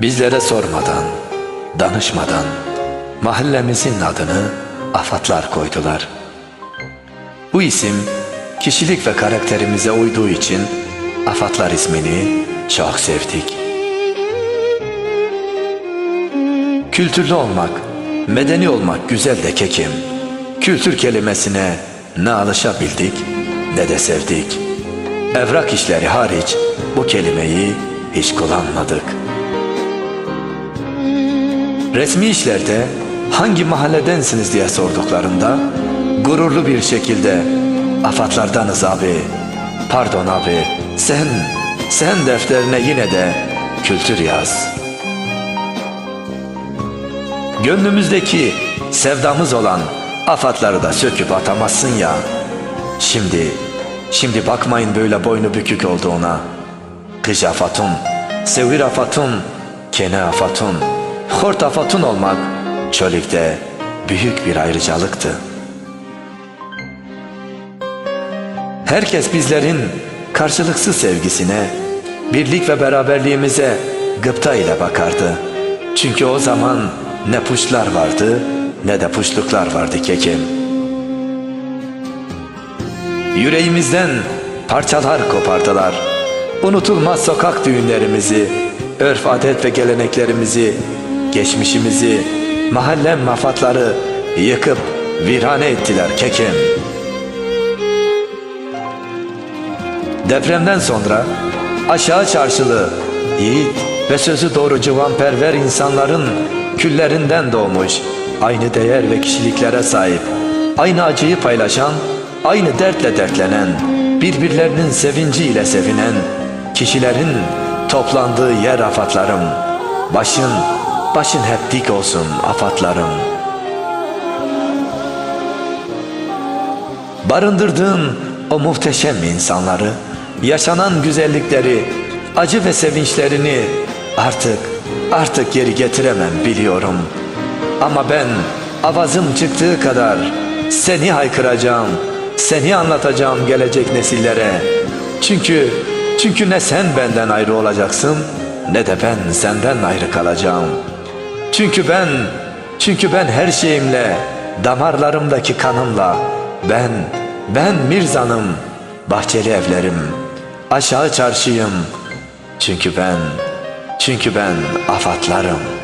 Bizlere sormadan, danışmadan mahallemizin adını afatlar koydular. Bu isim kişilik ve karakterimize uyduğu için afatlar ismini çok sevdik. Kültürlü olmak, medeni olmak güzel de kekim. Kültür kelimesine ne alışabildik ne de sevdik. Evrak işleri hariç bu kelimeyi hiç kullanmadık. Resmi işlerde hangi mahalledensiniz diye sorduklarında gururlu bir şekilde afatlardanız abi. Pardon abi sen, sen defterine yine de kültür yaz. Gönlümüzdeki sevdamız olan afatları da söküp atamazsın ya. Şimdi, şimdi bakmayın böyle boynu bükük olduğuna. Kış afatun, sevir afatun, kene afatun, hort afatun olmak çölükte büyük bir ayrıcalıktı. Herkes bizlerin karşılıksız sevgisine, birlik ve beraberliğimize gıpta ile bakardı. Çünkü o zaman ne puşlar vardı ne de puşluklar vardı kekim. Yüreğimizden parçalar kopardılar. Unutulmaz sokak düğünlerimizi, örf adet ve geleneklerimizi, geçmişimizi, mahalle mafatları yıkıp virane ettiler kekim. Depremden sonra aşağı çarşılı, yiğit ve sözü doğru civanperver insanların küllerinden doğmuş, aynı değer ve kişiliklere sahip, aynı acıyı paylaşan, aynı dertle dertlenen, birbirlerinin sevinciyle sevinen kişilerin toplandığı yer afatlarım. Başın, başın hep dik olsun afatlarım. Barındırdığın o muhteşem insanları, yaşanan güzellikleri, acı ve sevinçlerini artık, artık geri getiremem biliyorum. Ama ben avazım çıktığı kadar seni haykıracağım, seni anlatacağım gelecek nesillere. Çünkü, çünkü ne sen benden ayrı olacaksın, ne de ben senden ayrı kalacağım. Çünkü ben, çünkü ben her şeyimle, damarlarımdaki kanımla, ben, ben Mirza'nım, bahçeli evlerim, aşağı çarşıyım. Çünkü ben, çünkü ben afatlarım.''